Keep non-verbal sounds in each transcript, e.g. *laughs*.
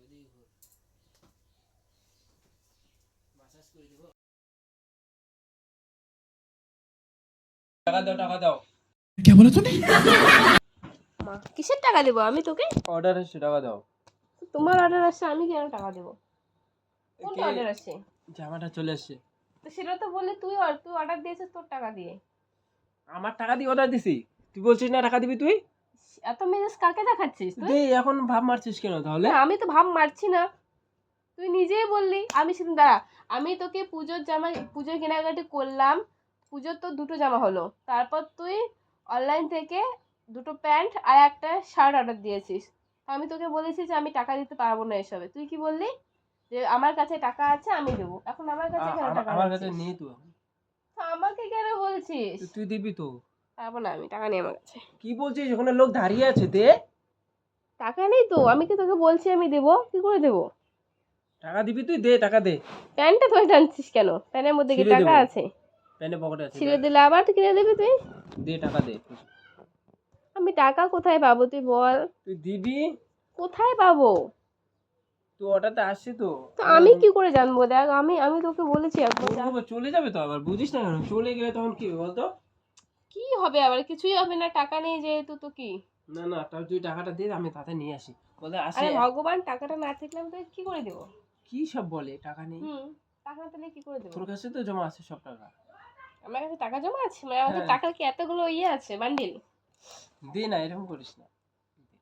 ওদিকে ঘোর। মাসাজ করে দেবো টাকা দাও টাকা দাও। মা কিসের টাকা দেবো? আমি তোকে? অর্ডার টাকা দাও। তোমার অর্ডার আসছে আমি কেন টাকা দেবো? কোনটা অর্ডার আসছে? জামাটা চলে এসছে। তো সেটা তো বললে তুই তুই অর্ডার দিয়েছিস তোর টাকা দিয়ে। আমার টাকা দিয়ে অর্ডার দিছি। তুই বলছিস না টাকা দিবি তুই? এত মেজাজ কাকে দেখাচ্ছিস তুই? এখন ভাব মারছিস কেন তাহলে? আমি তো ভাব মারছি না। তুই নিজেই বললি আমি সেদিন দাঁড়া আমি তোকে পুজোর জামা পুজোর কেনাকাটি করলাম পুজোর তো দুটো জামা হলো। তারপর তুই অনলাইন থেকে দুটো প্যান্ট আর একটা শার্ট অর্ডার দিয়েছিস। আমি তোকে বলেছি যে আমি টাকা দিতে পারব না এসবে। তুই কি বললি? যে আমার কাছে টাকা আছে আমি দেবো। এখন আমার কাছে কেন টাকা আমার কাছে? নেই তো আমাকে কেন বলছিস? তুই দিবি তো। পারব না আমি টাকা নেই আমার কাছে। কি বলছিস? ওখানে লোক দাঁড়িয়ে আছে দে। টাকা নেই তো আমি কি তোকে বলছি আমি দেবো? কি করে দেবো? টাকা দিবি তুই? দে টাকা দে। প্যান্টটা ধরে টানছিস কেন? প্যান্টের মধ্যে কি ছিঁড়ে টাকা দেবো। আছে? প্যান্টে পকেটে আছে ছিঁড়ে দিলে আবার তুই কিনে দিবি তুই? দে টাকা দে। আমি টাকা কোথায় পাবো তুই বল? তুই দিবি? কোথায় পাবো? তুই অর্ডারটা আসছে তো। তো আমি কি করে জানব? দেখ আমি আমি তোকে বলেছি একবার যা- চলে যাবে তো আবার বুঝিস না কেন? চলে গেলে তখন কি হবে বলতো? কি হবে আবার? কিছুই হবে না টাকা নেই যেহেতু তো কি? না না তাহলে তুই টাকাটা দে আমি তাতে নিয়ে আসি। বলে আসে। আরে ভগবান টাকাটা না থাকলে আমি তোকে কি করে দেবো? কি সব বলে টাকা নেই? হুম টাকা না থাকলে কি করে দেবো? তোর কাছে তো জমা আছে সব টাকা। আমার কাছে টাকা জমা আছে? মানে আমার হ্যাঁ। টাকার কি এতগুলো ইয়ে আছে বান্ডিল? দে না এরকম করিস না।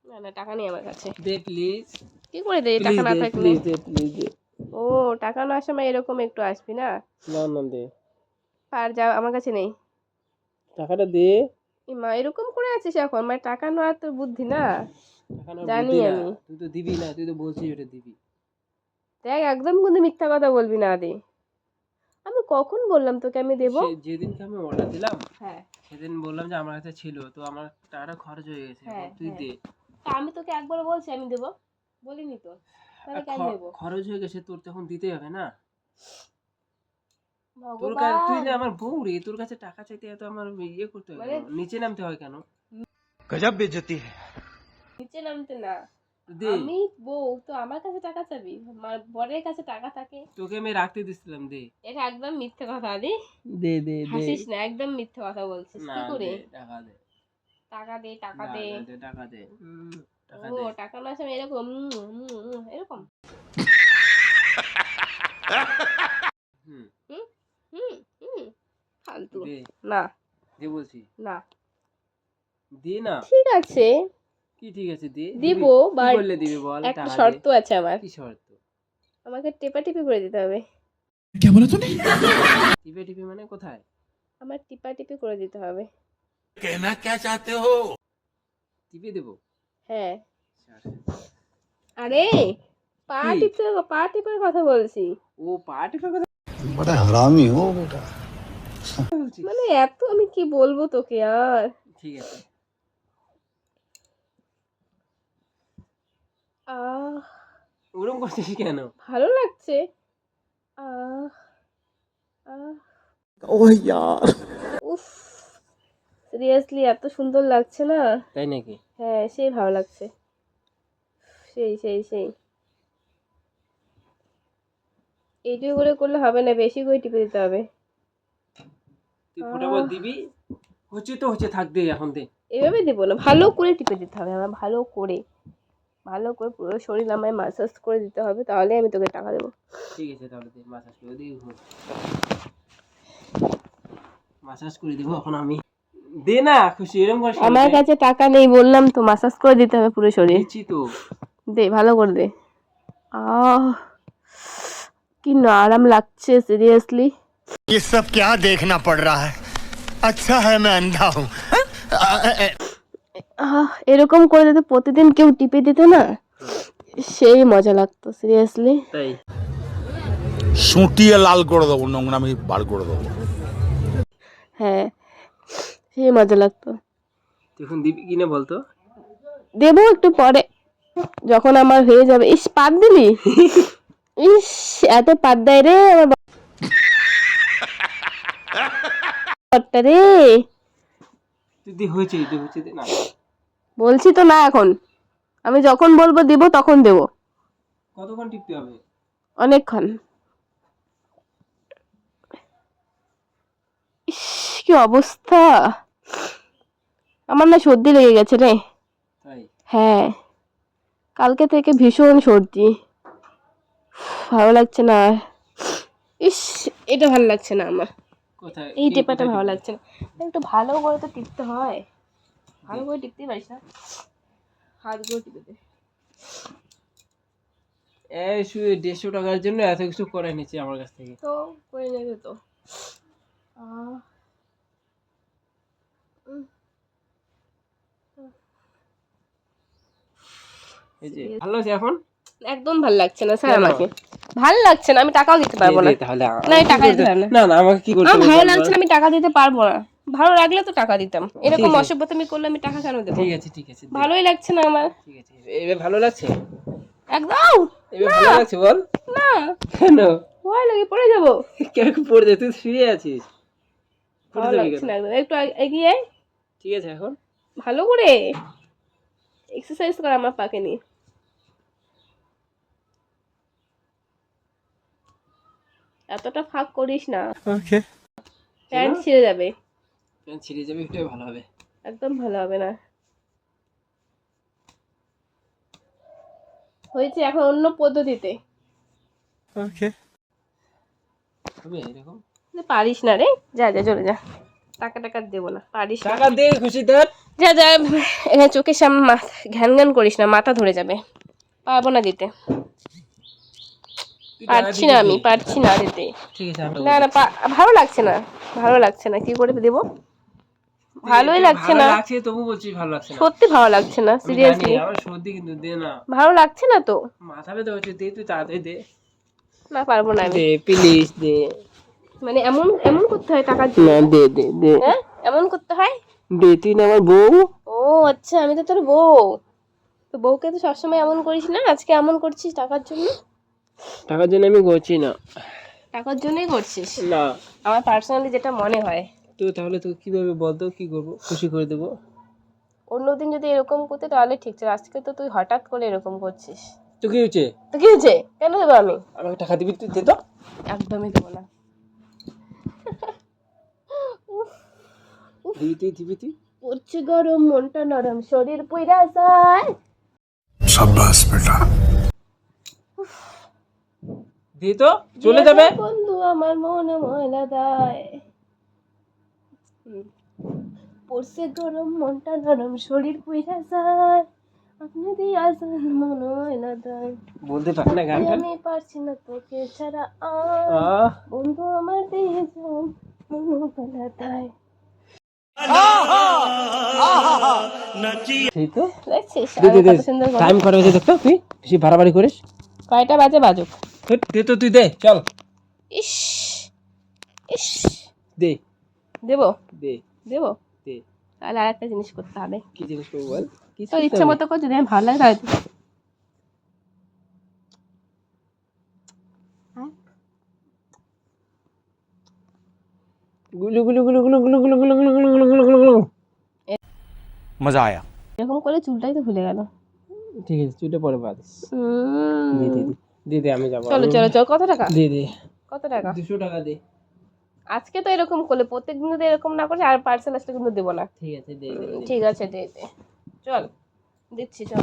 না না টাকা নেই আমার কাছে। দে প্লিজ কি করে দে টাকা না থাকলে? প্লিজ দে প্লিজ দে। ও টাকা না সময় এরকম একটু আসবি না? না না দে। আর যা আমার কাছে নেই। টাকাটা দে। মা এরকম করে আছিস এখন? মানে টাকা নেওয়ার তোর বুদ্ধি না। জানি আমি। তুই তো দিবি না তুই তো বলছিস ওটা দিবি। দেখ একদম কিন্তু মিথ্যা কথা বলবি না আদি আমি কখন বললাম তোকে আমি দেবো? যেদিনকে আমি অর্ডার দিলাম হ্যাঁ। সেদিন বললাম যে আমার কাছে ছিল তো আমার টাকাটা খরচ হয়ে গেছে হ্যাঁ, তুই হ্যাঁ। দে। তা আমি তোকে একবার বলছি আমি দেবো। বলিনি তো। তাহলে কেন দেবো? খরচ হয়ে গেছে তোর তখন দিতে হবে না। তোর কাছে টাকা চাইতে এত আমার ইয়ে করতে হয় মানে নিচে নামতে হয় কেন? নিচে নামতে না। আমি তো আমার কাছে টাকা চাবি? আমার কাছে টাকা থাকে? তোকে আমি রাখতে দিছিলাম একদম মিথ্যে কথা রে। দে না একদম মিথ্যে কথা বলছিস। করে? টাকা দে। টাকা দে টাকা দে। টাকা দে। ও টাকা না এরকম এরকম। *laughs* না। দে বলছি। না। না। ঠিক আছে। কি ঠিক আছে? দিব। বাট বললে দিবে বল? একটা শর্ত আছে আমার। কি শর্ত? আমাকে টিপি করে দিতে হবে। টিপে টিপি মানে কোথায়? আমার টিপা টিপি করে দিতে হবে। কেনা কে চাইতে হো? দেব? হ্যাঁ। আরে পা টিপতে পা টিপার কথা বলছি। ও পা টিপার কথা বড় হারামি হো বেটা মানে এত আমি কি বলব তোকে আর? ঠিক আছে। আহ ওরম করছিস কেন? ভালো লাগছে। আহ আহ ও উফ সিরিয়াসলি এত সুন্দর লাগছে না? তাই নাকি? হ্যাঁ সেই ভালো লাগছে। সেই সেই সেই। এইটুকু করে করলে হবে না বেশি করে টিপে দিতে হবে। তুই দিবি। হচ্ছে তো হচ্ছে থাক দে এখন দে। এভাবে দেবো না ভালো করে টিপে দিতে হবে আমার ভালো করে। ভালো করে পুরো শরীর আমায় মাসাজ করে দিতে হবে তাহলে আমি তোকে টাকা দেবো। ঠিক আছে তাহলে দে মাসাজ করে দিই মাসাজ করে দিব এখন আমি। দে না খুশি এরকম করিস না, আমার কাছে টাকা নেই বললাম তো মাসাজ করে দিতে হবে পুরো শরীর। দিচ্ছি তো। দে ভালো করে দে। আহ কি না আরাম লাগছে সিরিয়াসলি ये सब क्या देखना पड़ रहा है अच्छा है मैं अंधा हूँ আহ এরকম করে যদি প্রতিদিন কেউ টিপে দিত না সেই মজা লাগতো সিরিয়াসলি তাই সুটিয়ে লাল করে দেবো নোংরামি বার করে দেবো হ্যাঁ সেই মজা লাগতো তুই এখন দিবি কিনা বলতো দেবো একটু পরে যখন আমার হয়ে যাবে ইস পাত দিলি *laughs* ইস এত পাত দেয় রে আমার বা- রে তুই দি হয়েছে তুই হচ্ছে দে না। বলছি তো না এখন। আমি যখন বলব দেবো তখন দেবো। কতক্ষণ টিপতে হবে? অনেকক্ষণ। ইস কি অবস্থা। আমার না সর্দি লেগে গেছে রে। হ্যাঁ। কালকে থেকে ভীষণ সর্দি। ভালো লাগছে না। ইস এটা ভালো লাগছে না আমার। কোথায়? এই টেপাটা ভালো লাগছে না। একটু ভালো করে তো টিপতে হয়। ভালো করে টিপতেই পারিস না। হাতগুলো টিপে দে। এই শুধু দেড়শো টাকার জন্য এত কিছু করে নিচ্ছে আমার কাছ থেকে। তো করে নেবে তো। এই যে ভালো আছে এখন? একদম ভালো লাগছে না স্যার আমাকে। ভালো লাগছে না আমি টাকাও দিতে পারব না। তাহলে না, টাকা দিতে হবে না। না না আমাকে কি করতে হবে ভালো লাগছে না আমি টাকা দিতে পারব না। ভালো লাগলে তো টাকা দিতাম। এরকম ঠিক আছে। অসভ্যতামি করলে আমি টাকা কেন দেবো? ঠিক আছে ঠিক আছে ভালোই লাগছে না আমার। ঠিক আছে এবার ভালো লাগছে? একদম! এবার ভালো লাগছে বল। না! কেন? ভয় লাগে পড়ে যাব। কেন পড়ে যাবে তুই শুয়ে আছিস? ভালো লাগছে না একদম। একটু এগিয়ে আয়। ঠিক আছে এখন? ভালো করে। এক্সারসাইজ করা আমার পাকে নিয়ে। এতটা ফাঁক করিস না। ওকে প্যান্ট ছিঁড়ে যাবে। প্যান্ট ছিঁড়ে যাবে ওটাই ভালো হবে। একদম ভালো হবে না। হয়েছে এখন অন্য পদ্ধতিতে। ওকে হবে এরকম? পারিস না রে। যা যা চলে যা। টাকা টাকা দেবো না পারিস টাকা দে খুশি ধর যা যা এখানে চোখের সামনে মাথা ঘ্যান ঘ্যান করিস না মাথা ধরে যাবে। পারব না দিতে। পারছি না আমি পারছি না দিতে না না ভালো লাগছে না ভালো লাগছে না। কি করে দেবো? ভালোই লাগছে না। লাগছে তবু বলছিস ভালো লাগছে না। সত্যি ভালো লাগছে না সিরিয়াসলি আমার সর্দি কিন্তু দে না। ভালো লাগছে না তো? মাথা ব্যথা হচ্ছে দে তুই তাড়াতাড়ি দে। না পারব না আমি। দে প্লিজ দে। মানে এমন এমন করতে হয় টাকার জন্য না দে দে দে। হ্যাঁ? এমন করতে হয়? দে তুই না আমার বউ? ও আচ্ছা আমি তো তোর বউ। তো বউকে তো সবসময় এমন করিস না আজকে এমন করছিস টাকার জন্য? টাকার জন্য আমি করছি না টাকার জন্যই করছিস না আমার পার্সোনালি যেটা মনে হয় তো তাহলে তো কীভাবে বলতো কি করব খুশি করে দেবো অন্যদিন যদি এরকম করতে তাহলে ঠিক ছিল আজকে তো তুই হঠাৎ করে এরকম করছিস তো কি হয়েছে তো কি হয়েছে কেন দেবো আমি আমাকে টাকা দিবি তুই দে তো একদমই দেবো না দিবি তুই দিবি তুই পড়ছে গরম মনটা নরম শরীর পুইরা যায় সাব্বাস বেটা দি তো চলে যাবে। বন্ধু আমার মন ময়লা দেয়। পড়ছে গরম মনটা নরম শরীর পুইরা যায়। আপনি দিয়া যান মন ময়লা দেয়। বলতে পারে না গানটা। আমি পারছি না তোকে ছাড়া আর। বন্ধু আমার দিয়ে যান মন ময়লা দেয়। সেই তো। টাইম করা হয়েছে দেখতো তুই বেশি বাড়াবাড়ি করিস। কয়টা বাজে বাজুক? দে তো তুই দে চল ইস ইস দে দেব দে দেব দে তাহলে আর একটা জিনিস করতে হবে কি জিনিস করব বল কি তোর ইচ্ছা মতো কর যদি আমি ভালো লাগে তাহলে মজা আয়া এরকম করে চুলটাই তো ভুলে গেল ঠিক আছে চুলটা পরে বাদ দিয়ে দিদি দে দে দে দে আমি যাব। চলো চলো চলো কত টাকা? দিদি। দে কত টাকা? দুশো টাকা দি। আজকে তো এরকম করলে প্রত্যেক দিন তো এরকম না করছে আর পার্সেল আসলে কিন্তু দেবো না। ঠিক আছে দে ঠিক আছে দে দে। চল দিচ্ছি চল।